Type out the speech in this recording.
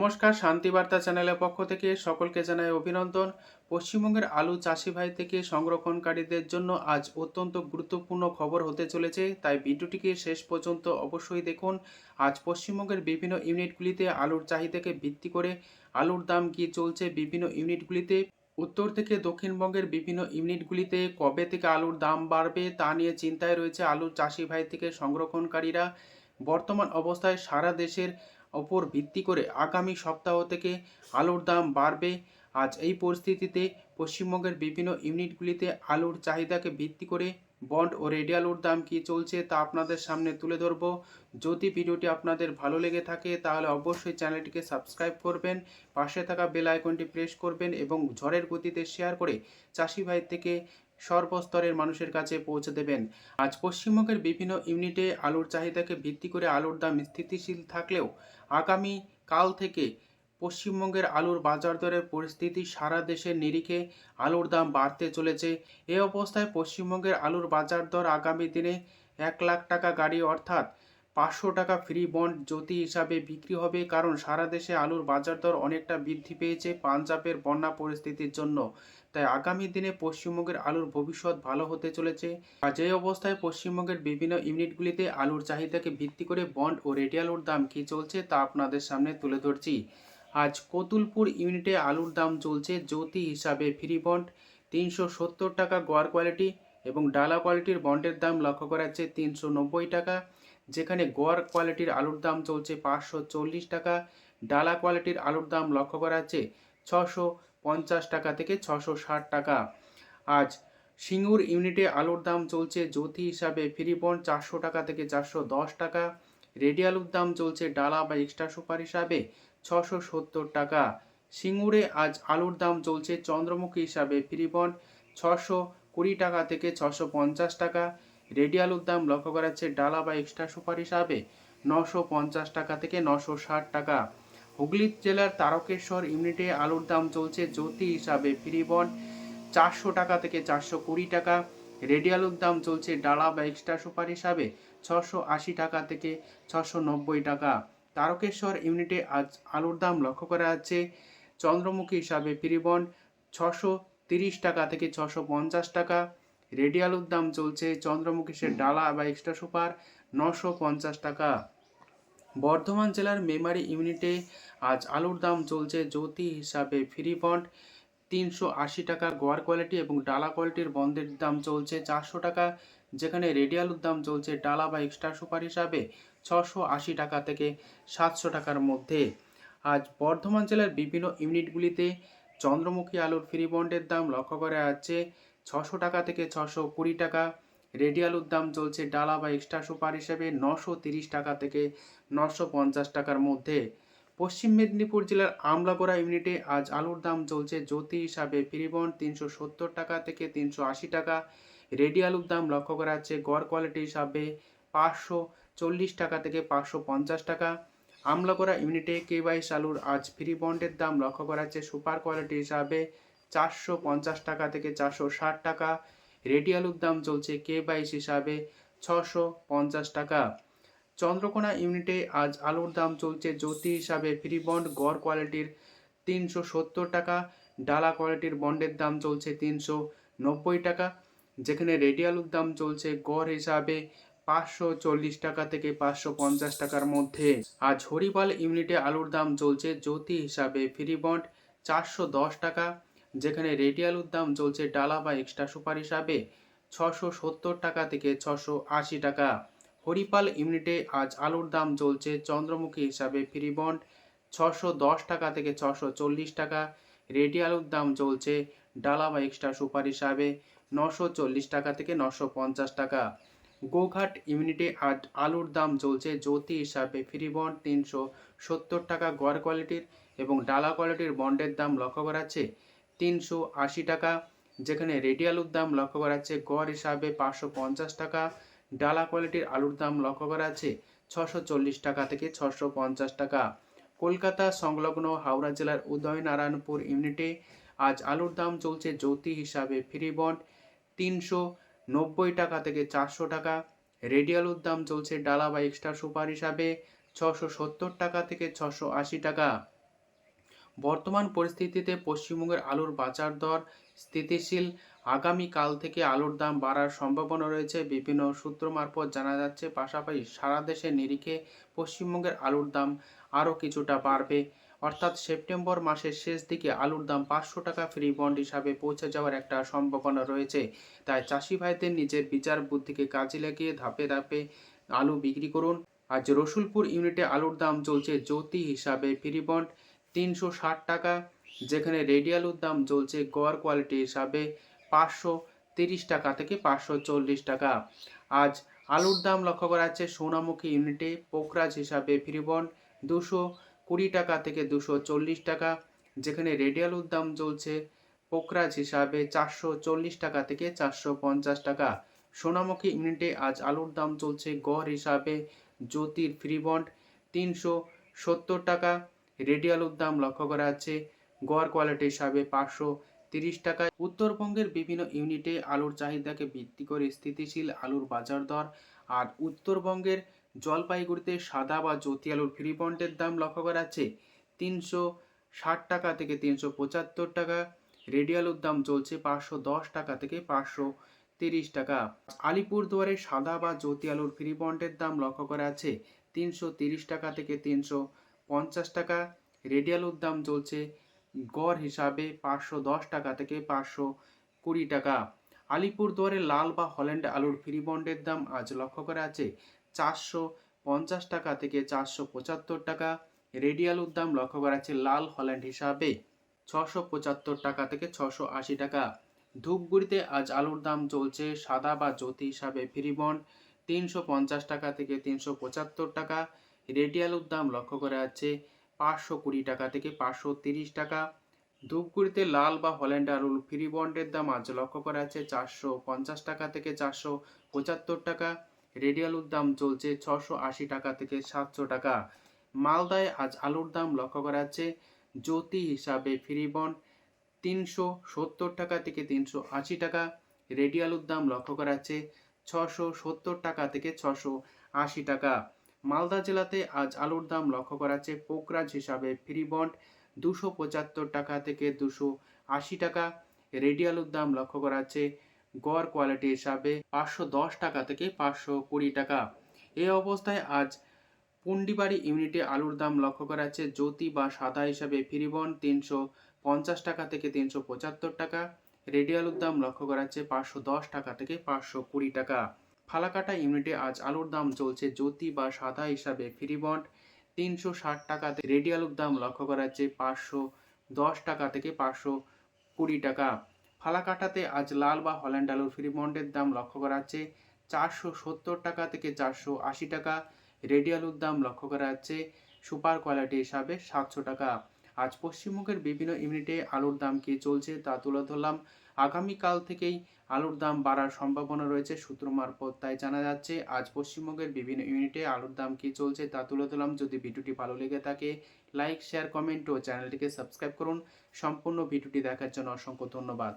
নমস্কার, শান্তিবার্তা চ্যানেলের পক্ষ থেকে সকলকে জানাই অভিনন্দন। পশ্চিমবঙ্গের আলু চাষি ভাই থেকে সংরক্ষণকারীদের জন্য আজ অত্যন্ত গুরুত্বপূর্ণ খবর হতে চলেছে। তাই ভিডিওটিকে শেষ পর্যন্ত অবশ্যই দেখুন। আজ পশ্চিমবঙ্গের বিভিন্ন ইউনিটগুলিতে আলুর চাহিদাকে ভিত্তি করে আলুর দাম কী চলছে বিভিন্ন ইউনিটগুলিতে, উত্তর থেকে দক্ষিণবঙ্গের বিভিন্ন ইউনিটগুলিতে কবে থেকে আলুর দাম বাড়বে তা নিয়ে চিন্তায় রয়েছে আলুর চাষি ভাই থেকে সংরক্ষণকারীরা। বর্তমান অবস্থায় সারা দেশের ওপর ভিত্তি করে আগামী সপ্তাহ থেকে আলুর দাম বাড়বে। আজ এই পরিস্থিতিতে পশ্চিমবঙ্গের বিভিন্ন ইউনিটগুলিতে আলুর চাহিদাকে ভিত্তি করে বন্ড ও রেডি আলুর দাম কি চলছে তা আপনাদের সামনে তুলে ধরব। যদি ভিডিওটি আপনাদের ভালো লেগে থাকে, তাহলে অবশ্যই চ্যানেলটিকে সাবস্ক্রাইব করবেন, পাশে থাকা বেল আইকনটি প্রেস করবেন এবং ঝড়ের গতিতে শেয়ার করে চাষি ভাই থেকে সর্বস্তরের মানুষের কাছে পৌঁছে দেবেন। আজ পশ্চিমবঙ্গের বিভিন্ন ইউনিটে আলুর চাহিদাকে ভিত্তি করে আলুর দাম স্থিতিশীল থাকলেও আগামী কাল থেকে পশ্চিমবঙ্গের আলুর বাজার দরের পরিস্থিতি সারা দেশের নিরিখে আলুর দাম বাড়তে চলেছে। এ অবস্থায় পশ্চিমবঙ্গের আলুর বাজার দর আগামী দিনে এক লাখ টাকা গাড়ি অর্থাৎ পাঁচশো টাকা ফ্রি বন্ড জ্যোতি হিসাবে বিক্রি হবে কারণ সারা দেশে আলুর বাজার দর অনেকটা বৃদ্ধি পেয়েছে পাঞ্জাবের বন্যা পরিস্থিতির জন্য। তাই আগামী দিনে পশ্চিমবঙ্গের আলুর ভবিষ্যৎ ভালো হতে চলেছে। আর যে অবস্থায় পশ্চিমবঙ্গের বিভিন্ন ইউনিটগুলিতে আলুর চাহিদাকে ভিত্তি করে বন্ড ও রেডি আলুর দাম কী চলছে তা আপনাদের সামনে তুলে ধরছি। আজ কতুলপুর ইউনিটে আলুর দাম চলছে জ্যোতি হিসাবে ফ্রি বন্ড, তিনশো সত্তর টাকা গোয়ার কোয়ালিটি এবং ডালা কোয়ালিটির বন্ডের দাম লক্ষ্য করা যাচ্ছে তিনশো নব্বই টাকা। যেখানে গোয়ার কোয়ালিটির আলুর দাম চলছে পাঁচশো চল্লিশ টাকা, ডালা কোয়ালিটির আলুর দাম লক্ষ্য করা যাচ্ছে ছশো পঞ্চাশ টাকা থেকে ছশো ষাট টাকা। আজ সিঙ্গুর ইউনিটে আলুর দাম চলছে জ্যোতি হিসাবে ফ্রি বন্ড চারশো টাকা থেকে চারশো দশ টাকা। রেডি আলুর দাম চলছে ডালা বা এক্সট্রা সুপার হিসাবে ছশো সত্তর টাকা। সিঙ্গুরে আজ আলুর দাম চলছে চন্দ্রমুখী হিসাবে ফ্রি বন্ড ছশো কুড়ি টাকা থেকে ছশো পঞ্চাশ টাকা। রেডি আলুর দাম লক্ষ্য করা যাচ্ছে ডালা বা এক্সট্রা সুপার হিসাবে নশো পঞ্চাশ টাকা থেকে নশো ষাট টাকা। হুগলি জেলার তারকেশ্বর ইউনিটে আলুর দাম চলছে জ্যোতি হিসাবে ফ্রি বন্ড চারশো টাকা থেকে চারশো কুড়ি টাকা। রেডি আলুর দাম চলছে ডালা বা এক্সট্রা সুপার হিসাবে ছশো আশি টাকা থেকে ছশো নব্বই টাকা। তারকেশ্বর ইউনিটে আজ আলুর দাম লক্ষ্য করা যাচ্ছে। চন্দ্রমুখী হিসাবে ফ্রি বন্ড ছশো তিরিশ টাকা থেকে ছশো পঞ্চাশ টাকা। রেডি আলুর দাম চলছে চন্দ্রমুখী ডালা বা এক্সট্রা সুপার নশো পঞ্চাশ টাকা। বর্ধমান জেলার মেমারি ইউনিটে আজ আলুর দাম চলছে জ্যোতি হিসাবে ফ্রি বন্ড। তিনশো আশি টাকা গোয়ার কোয়ালিটি এবং ডালা কোয়ালিটির বন্ডের দাম চলছে চারশো টাকা, যেখানে রেডি আলুর দাম চলছে ডালা বা এক্সট্রা সুপার হিসাবে ছশো আশি টাকা থেকে সাতশো টাকার মধ্যে। আজ বর্ধমান জেলার বিভিন্ন ইউনিটগুলিতে চন্দ্রমুখী আলুর ফ্রি বন্ডের দাম লক্ষ্য করা যাচ্ছে, ছশো টাকা থেকে ছশো কুড়ি টাকা। রেডি আলুর দাম চলছে ডালা বা এক্সট্রা সুপার হিসেবে নশো তিরিশ টাকা থেকে নশো পঞ্চাশ টাকার মধ্যে। পশ্চিম মেদিনীপুর জেলার আমলাগোড়া ইউনিটে আজ আলুর দাম চলছে জ্যোতি হিসাবে ফ্রিবন তিনশো সত্তর টাকা থেকে তিনশো আশি টাকা। রেডি আলুর দাম লক্ষ্য করা যাচ্ছে গড় কোয়ালিটি হিসাবে পাঁচশো চল্লিশ টাকা থেকে পাঁচশো পঞ্চাশ টাকা। আমলাগোড়া ইউনিটে কে বাইশ আলুর আজ ফ্রি বন্ডের দাম লক্ষ্য করা যাচ্ছে সুপার কোয়ালিটি হিসাবে চারশো পঞ্চাশ টাকা থেকে চারশো ষাট টাকা। রেডি আলুর দাম চলছে কে বাইশ হিসাবে ছশো পঞ্চাশ টাকা। চন্দ্রকোনা ইউনিটে আজ আলুর দাম চলছে জ্যোতি হিসাবে ফ্রি বন্ড, গড় কোয়ালিটির তিনশো সত্তর টাকা, ডালা কোয়ালিটির বন্ডের দাম চলছে তিনশো নব্বই টাকা। যেখানে রেডি আলুর দাম চলছে গড় হিসাবে পাঁচশো চল্লিশ টাকা থেকে পাঁচশো পঞ্চাশ টাকার মধ্যে। আজ হরিপাল ইউনিটে আলুর দাম চলছে জ্যোতি হিসাবে ফ্রি বন্ড, চারশো দশ টাকা। যেখানে রেডি আলুর দাম চলছে ডালা বা এক্সট্রা সুপার হিসাবে ছশো সত্তর টাকা থেকে ছশো আশি টাকা। হরিপাল ইউনিটে আজ আলুর দাম চলছে চন্দ্রমুখী হিসাবে ফ্রি বন্ড ছশো দশ টাকা থেকে ছশো চল্লিশ টাকা। রেডি আলুর দাম চলছে ডালা বা এক্সট্রা সুপার হিসাবে নশো চল্লিশ টাকা থেকে নশো পঞ্চাশ টাকা। গোঘাট ইউনিটে আজ আলুর দাম চলছে জ্যোতি হিসাবে ফ্রি বন্ড তিনশো সত্তর টাকা গড় কোয়ালিটির এবং ডালা কোয়ালিটির বন্ডের দাম লক্ষ্য করা যাচ্ছে তিনশো আশি টাকা। যেখানে রেডি আলুর দাম লক্ষ্য করা যাচ্ছে, গড় হিসাবে পাঁচশো পঞ্চাশ টাকা। ডালা কোয়ালিটির আলুর দাম লক্ষ্য করা আছে ছশো চল্লিশ টাকা থেকে ছশো পঞ্চাশ টাকা। কলকাতা সংলগ্ন হাওড়া জেলার উদয়নারায়ণপুর ইউনিটে আজ আলুর দাম চলছে জ্যোতি হিসাবে ফ্রি বন্ড, তিনশো নব্বই টাকা থেকে চারশো টাকা। রেডি আলুর দাম চলছে ডালা বা এক্সট্রা সুপার হিসাবে, ছশো সত্তর টাকা থেকে ছশো আশি টাকা। বর্তমান পরিস্থিতিতে পশ্চিমবঙ্গের আলুর বাজার দর স্থিতিশীল। আগামীকাল থেকে আলুর দাম বাড়ার সম্ভাবনা রয়েছে। বিভিন্ন সূত্র মারফত জানা যাচ্ছে, পাশাপাশি সারা দেশের নিরিখে পশ্চিমবঙ্গের আলুর দাম আরও কিছুটা বাড়বে। অর্থাৎ সেপ্টেম্বর মাসের শেষ দিকে আলুর দাম পাঁচশো টাকা ফ্রি বন্ড হিসাবে পৌঁছে যাওয়ার একটা সম্ভাবনা রয়েছে। তাই চাষি ভাইদের নিজের বিচার বুদ্ধিকে কাজে লাগিয়ে ধাপে ধাপে আলু বিক্রি করুন। আজ রসুলপুর ইউনিটে আলুর দাম চলছে জ্যোতি হিসাবে ফ্রি বন্ড। তিনশো ষাট টাকা, যেখানে রেডি আলুর দাম চলছে গড় কোয়ালিটি হিসাবে পাঁচশো তিরিশ টাকা থেকে পাঁচশো চল্লিশ টাকা। আজ আলুর দাম লক্ষ্য করা যাচ্ছে সোনামুখী ইউনিটে পোকরাজ হিসাবে ফ্রি বন্ড দুশো কুড়ি টাকা থেকে দুশো চল্লিশ টাকা, যেখানে রেডি আলুর দাম চলছে পোকরাজ হিসাবে চারশো চল্লিশ টাকা থেকে চারশো পঞ্চাশ টাকা। সোনামুখী ইউনিটে আজ আলুর দাম চলছে গড় হিসাবে জ্যোতির ফ্রি বন্ড তিনশো সত্তর টাকা রেডি আলুর দাম লক্ষ্য করা যাচ্ছে। গড় কোয়ালিটি হিসাবে পাঁচশো তিরিশ টাকায়। উত্তরবঙ্গের বিভিন্ন ইউনিটে আলুর চাহিদাকে ভিত্তি করে স্থিতিশীল আলুর বাজার দর আর উত্তরবঙ্গের জলপাইগুড়িতে সাদা বা জ্যোতি আলুর ফ্রি বন্ডের দাম লক্ষ্য করা যাচ্ছে। তিনশো ষাট টাকা থেকে তিনশো পঁচাত্তর টাকা। রেডি আলুর দাম চলছে পাঁচশো দশ টাকা থেকে পাঁচশো তিরিশ টাকা। আলিপুরদুয়ারে সাদা বা জ্যোতি আলুর ফ্রি বন্ডের দাম লক্ষ্য করা আছে তিনশো তিরিশ টাকা থেকে তিনশো পঞ্চাশ টাকা। রেডি আলুর দাম চলছে গড় হিসাবে পাঁচশো দশ টাকা থেকে পাঁচশো কুড়ি টাকা। আলিপুরদুয়ারে লাল বা হল্যান্ড আলুর ফ্রি বন্ডের দাম আজ লক্ষ্য করা আছে চারশো পঞ্চাশ টাকা থেকে চারশো পঁচাত্তর টাকা। রেডি আলুর দাম লক্ষ্য করা আছে লাল হল্যান্ড হিসাবে ছশো পঁচাত্তর টাকা থেকে ছশো আশি টাকা। ধূপগুড়িতে আজ আলুর দাম চলছে সাদা বা জ্যোতি হিসাবে ফ্রি বন্ড তিনশো পঞ্চাশ টাকা থেকে তিনশো পঁচাত্তর টাকা। রেডি আলুর দাম লক্ষ্য করা যাচ্ছে পাঁচশো কুড়ি টাকা থেকে পাঁচশো তিরিশ টাকা। ধূপগুড়িতে লাল বা হল্যান্ড আলুর ফ্রি বন্ডের দাম আজ লক্ষ্য করা যাচ্ছে চারশো পঞ্চাশ টাকা থেকে চারশো পঁচাত্তর টাকা। রেডি আলুর দাম চলছে ছশো আশি টাকা থেকে সাতশো টাকা। মালদায় আজ আলুর দাম লক্ষ্য করা যাচ্ছে জ্যোতি হিসাবে ফ্রি বন্ড তিনশো সত্তর টাকা থেকে তিনশো আশি টাকা। রেডি আলুর দাম লক্ষ্য করা যাচ্ছে ছশো সত্তর টাকা থেকে ছশো আশি টাকা। মালদা জেলাতে আজ আলুর দাম লক্ষ্য করা পোকরাজ হিসাবে ফ্রি বন্ড দুশো পঁচাত্তর টাকা থেকে দুশো আশি টাকা। রেডি আলুর দাম লক্ষ্য করা গড় কোয়ালিটি হিসাবে পাঁচশো দশ টাকা থেকে পাঁচশো কুড়ি টাকা। এই অবস্থায় আজ পুন্ডিবাড়ি ইউনিটে আলুর দাম লক্ষ্য করা যাচ্ছে জ্যোতি বা সাদা হিসাবে ফ্রি বন্ড তিনশো পঞ্চাশ টাকা থেকে তিনশো পঁচাত্তর টাকা। রেডি আলুর দাম লক্ষ্য করা যাচ্ছে পাঁচশো দশ টাকা থেকে পাঁচশো কুড়ি টাকা। ফালাকাটা ইউনিটে আজ আলুর দাম চলছে জ্যোতি বা সাদা হিসাবে। ফ্রি বন্ড তিনশো ষাট টাকাতে রেডি আলুর দাম লক্ষ্য করা যাচ্ছে পাঁচশো দশ টাকা থেকে পাঁচশো কুড়ি টাকা। ফালাকাটাতে আজ লাল বা হল্যান্ড আলুর ফ্রি বন্ডের দাম লক্ষ্য করা যাচ্ছে চারশো সত্তর টাকা থেকে চারশো আশি টাকা। রেডি আলুর দাম লক্ষ্য করা যাচ্ছে সুপার কোয়ালিটি হিসাবে সাতশো টাকা। আজ পশ্চিমবঙ্গের বিভিন্ন ইউনিটে আলুর দাম কি চলছে তা তুলে ধরলাম। আগামীকাল থেকেই আলুর দাম বাড়ার সম্ভাবনা রয়েছে সূত্র মারফত। তাই জানা যাচ্ছে, আজ পশ্চিমবঙ্গের বিভিন্ন ইউনিটে আলুর দাম কি চলছে তা তুলে ধরলাম। যদি ভিডিওটি ভালো লেগে থাকে, লাইক, শেয়ার, কমেন্ট ও চ্যানেলটিকে সাবস্ক্রাইব করুন। সম্পূর্ণ ভিডিওটি দেখার জন্য অসংখ্য ধন্যবাদ।